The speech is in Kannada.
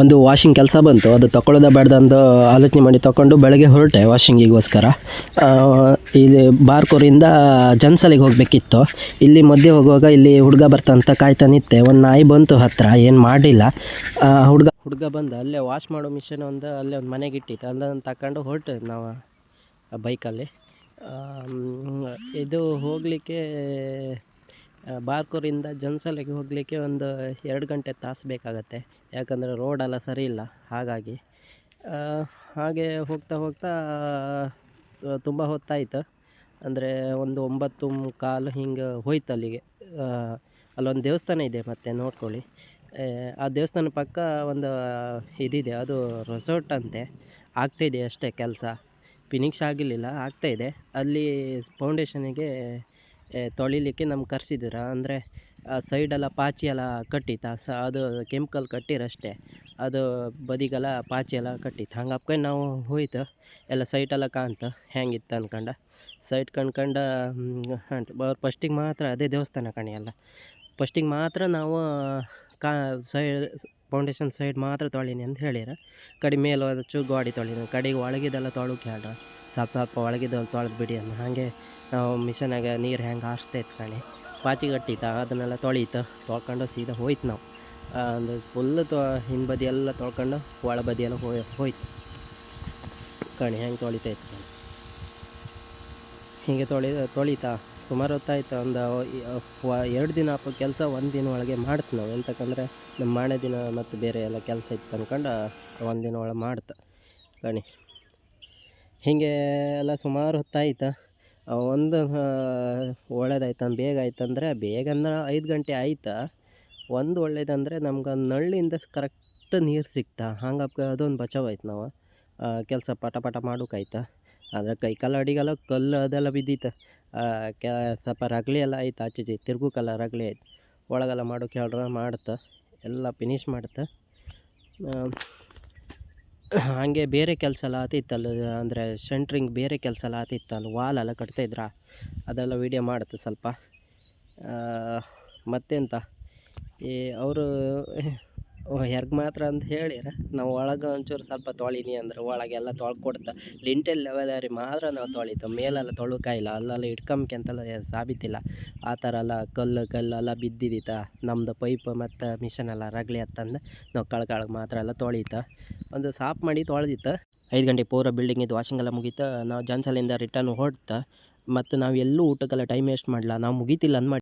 ಒಂದು ವಾಷಿಂಗ್ ಕೆಲಸ ಬಂತು. ಅದು ತಗೊಳ್ಳೋದ ಬೇಡ್ದಂದು ಆಲೋಚನೆ ಮಾಡಿ ತಗೊಂಡು ಬೆಳಗ್ಗೆ ಹೊರಟೆ ವಾಷಿಂಗಿಗೋಸ್ಕರ ಇಲ್ಲಿ ಬಾರ್ಕೂರಿಂದ ಜನ್ಸಲಿಗೆ ಹೋಗಬೇಕಿತ್ತು. ಇಲ್ಲಿ ಮಧ್ಯೆ ಹೋಗುವಾಗ ಇಲ್ಲಿ ಹುಡುಗ ಬರ್ತಂತ ಕಾಯ್ತಾ ನಿತ್ತೆ ಒಂದು ನಾಯಿ ಬಂತು ಹತ್ತಿರ ಏನು ಮಾಡಿಲ್ಲ. ಹುಡುಗ ಹುಡುಗ ಬಂದು, ಅಲ್ಲೇ ವಾಶ್ ಮಾಡೋ ಮಿಷನ್ ಒಂದು ಅಲ್ಲೇ ಒಂದು ಮನೆಗೆ ಇಟ್ಟಿತ್ತು. ಅಲ್ಲೊಂದು ತಗೊಂಡು ಹೊರಟೆ ನಾವು ಬೈಕಲ್ಲಿ ಇದು ಹೋಗಲಿಕ್ಕೆ ಬಾರ್ಕೂರಿಂದ ಜನ್ಸಲಿಗೆ ಹೋಗಲಿಕ್ಕೆ ಒಂದು ಎರಡು ಗಂಟೆ ತಾಸು ಬೇಕಾಗತ್ತೆ. ಯಾಕಂದರೆ ರೋಡೆಲ್ಲ ಸರಿ ಇಲ್ಲ ಹಾಗಾಗಿ. ಹಾಗೆ ಹೋಗ್ತಾ ಹೋಗ್ತಾ ತುಂಬ ಹೊತ್ತಾಯಿತು. ಅಂದರೆ ಒಂದು ಒಂಬತ್ತು ಕಾಲು ಹಿಂಗೆ ಹೋಯ್ತು ಅಲ್ಲಿಗೆ. ಅಲ್ಲೊಂದು ದೇವಸ್ಥಾನ ಇದೆ ಮತ್ತೆ ನೋಡ್ಕೊಳ್ಳಿ. ಆ, ದೇವಸ್ಥಾನ ಪಕ್ಕ ಒಂದು ಇದಿದೆ ಅದು ರೆಸಾರ್ಟ್ ಅಂತೆ. ಆಗ್ತಾಯಿದೆ ಅಷ್ಟೇ ಕೆಲಸ. ಫಿನಿಕ್ಸ್ ಆಗಿರಲಿಲ್ಲ ಆಗ್ತಾಯಿದೆ ಅಲ್ಲಿ ಫೌಂಡೇಶನಿಗೆ ತೊಳಿಲಿಕ್ಕೆ ನಮ್ಗೆ ಕರೆಸಿದ್ದೀರ ಅಂದರೆ ಸೈಡೆಲ್ಲ ಪಾಚಿ ಎಲ್ಲ ಕಟ್ಟಿತ್ತು? ಸ, ಅದು ಕೆಮಿಕಲ್ ಕಟ್ಟಿರಷ್ಟೇ. ಅದು ಬದಿಗೆಲ್ಲ ಪಾಚಿ ಎಲ್ಲ ಕಟ್ಟಿತ್ತು. ಹಂಗೆ ನಾವು ಹೋಯ್ತು. ಎಲ್ಲ ಸೈಟೆಲ್ಲ ಕಾಣ್ತು. ಹೆಂಗಿತ್ತು ಅನ್ಕಂಡು. ಸೈಟ್ ಕಣ್ಕಂಡು ಅಂತ. ಅವ್ರು ಫಸ್ಟಿಗೆ ಮಾತ್ರ ಅದೇ ದೇವಸ್ಥಾನ ಕಣಿಯಲ್ಲ ಎಲ್ಲ. ಫಸ್ಟಿಗೆ ಮಾತ್ರ ನಾವು, ಕಾ, ಸೈ, ಫೌಂಡೇಶನ್ ಸೈಡ್ ಮಾತ್ರ ತೊಳೀನಿ ಅಂತ ಹೇಳಿರ. ಕಡೆ ಮೇಲೆ ಚೂ ಗಾಡಿ ತೊಳಿನಿ. ಕಡೆಗೆ ಒಳಗಿದೆಲ್ಲ ತೊಳಕ್ಕೆ ಹೇಳ್ರ. ಸ್ವಲ್ಪ ಸ್ವಲ್ಪ ಒಳಗಿದ್ದೆಲ್ಲ ತೊಳೆದು ಬಿಡಿ ಅಂತ ಹಾಗೆ ನಾವು ಮಿಷನಾಗ ನೀರು ಹೆಂಗೆ ಹಾರಿಸ್ತಾ ಇತ್ತು ಕಣೆ. ಪಾಚಿ ಕಟ್ಟಿತ್ತ ಅದನ್ನೆಲ್ಲ ತೊಳೀತು, ತೊಳ್ಕೊಂಡು ಸೀದಾ ಹೋಯ್ತು ನಾವು. ಅಂದರೆ ಫುಲ್ಲು ತೊ, ಹಿಂಬದಿ ಎಲ್ಲ ತೊಳ್ಕೊಂಡು ಒಳ ಬದಿಯೆಲ್ಲ ಹೋಯ್, ಹೋಯ್ತು. ಕಣಿ, ಹೆಂಗೆ ಇತ್ತು ಕಣಿ. ಹೀಗೆ ತೊಳಿ, ತೊಳಿತಾ ಸುಮಾರು ಹೊತ್ತಾಯ್ತು. ಒಂದು ಎರಡು ದಿನ ಅಪ್ಪ ಕೆಲಸ ಒಂದು ದಿನ ಒಳಗೆ ಮಾಡ್ತು ನಾವು. ಎಂತಕ್ಕಂದ್ರೆ ನಮ್ಮ ಮಾರನೇ ದಿನ ಮತ್ತು ಬೇರೆ ಎಲ್ಲ ಕೆಲಸ ಇತ್ತು ಅಂದ್ಕೊಂಡು ಒಂದು ದಿನ ಒಳಗೆ ಮಾಡ್ತ. ಕಣಿ. ಹೀಗೆ ಎಲ್ಲ ಸುಮಾರು ಹೊತ್ತಾಯಿತು. ಒಂದು ಒಳ್ಳೇದಾಯ್ತು ಬೇಗ ಆಯ್ತಂದರೆ ಬೇಗ ಅಂದ್ರೆ ಐದು ಗಂಟೆ ಆಯ್ತು. ಒಂದು ಒಳ್ಳೇದಂದರೆ ನಮ್ಗೆ ನಳ್ಳಿಯಿಂದ ಕರೆಕ್ಟ್ ನೀರು ಸಿಕ್ತಾ. ಹಂಗಪ್ಪ ಅದೊಂದು ಬಚಾವ್ ಆಯ್ತು ನಾವು ಕೆಲಸ ಪಟ ಪಟ ಮಾಡೋಕಾಯ್ತು ಆದರೆ ಕೈ ಕಾಲು ಅಡಿಗೆಲ್ಲ, ಕಲ್ಲು ಅದೆಲ್ಲ ಬಿದ್ದಿತ್ತು ಕ್ಯಾ ಸ್ವಲ್ಪ ರಗಳಿ ಎಲ್ಲ ಆಯ್ತು ಆಚೆ ಈಚೆ ರಗಳಿ ರಗಳೆ ಆಯ್ತು. ಒಳಗೆಲ್ಲ ಮಾಡೋಕೆ ಹೇಳ್ರ ಮಾಡ್ತ. ಎಲ್ಲ ಫಿನಿಶ್ ಮಾಡ್ತು. ಹಾಗೆ ಬೇರೆ ಕೆಲಸ ಎಲ್ಲ ಆತಿತ್ತಲ್ಲ, ಅಂದರೆ ಸೆಂಟ್ರಿಂಗ್ ಬೇರೆ ಕೆಲಸ ಎಲ್ಲ ಆತಿತ್ತಲ್ಲ, ವಾಲ್ ಎಲ್ಲ ಕಟ್ತಾಯಿದ್ರ ಅದೆಲ್ಲ ವೀಡಿಯೋ ಮಾಡುತ್ತೆ ಸ್ವಲ್ಪ. ಮತ್ತೆಂತ? ಈ ಅವರು ಹೆರ್ಗ್ ಮಾತ್ರ ಅಂತ ಹೇಳಿರ? ನಾವು ಒಳಗೆ ಒಂಚೂರು ಸ್ವಲ್ಪ ತೊಳೀನಿ ಅಂದ್ರೆ ಒಳಗೆಲ್ಲ ತೊಳ್ಕೊಡ್ತ. ಲಿಂಟೆಲ್ ಲೆವೆಲರಿ ಮಾತ್ರ ನಾವು ತೊಳಿತು ಮೇಲೆಲ್ಲ ತೊಳಕಾಯಿಲ್ಲ ಅಲ್ಲೆಲ್ಲ ಇಟ್ಕೊಂಬ್ಕೆಂತೆಲ್ಲ ಸಾಬಿತಿಲ್ಲ ಆ ಥರ ಎಲ್ಲ ಕಲ್ಲು ಕಲ್ಲೆಲ್ಲ ಬಿದ್ದಿದ್ದಿತ್ತ ನಮ್ದು ಪೈಪ್ ಮತ್ತು ಮಿಷನ್ ಎಲ್ಲ ರಗಳೆ ಹತ್ತಂದು ನಾವು ಕಳ್ಕಳಗೆ ಮಾತ್ರ ಎಲ್ಲ ತೊಳಿತ. ಒಂದು ಸಾಫ್ ಮಾಡಿ ತೊಳೆದಿತ್ತು. ಐದು ಗಂಟೆ ಪೂರ ಬಿಲ್ಡಿಂಗ್ ಇದ್ದು ವಾಷಿಂಗ್ ಎಲ್ಲ ಮುಗೀತು. ನಾವು ಜನ್ಸಲಿಂದ ರಿಟರ್ನ್ ಹೊಡ್ತ ಮತ್ತು ನಾವು ಎಲ್ಲೂ ಊಟಕ್ಕೆಲ್ಲ ಟೈಮ್ ವೇಸ್ಟ್ ಮಾಡಲ್ಲ ನಾವು ಮುಗೀತಿಲ್ಲ ಅಂದ್ ಮಾಡಿ.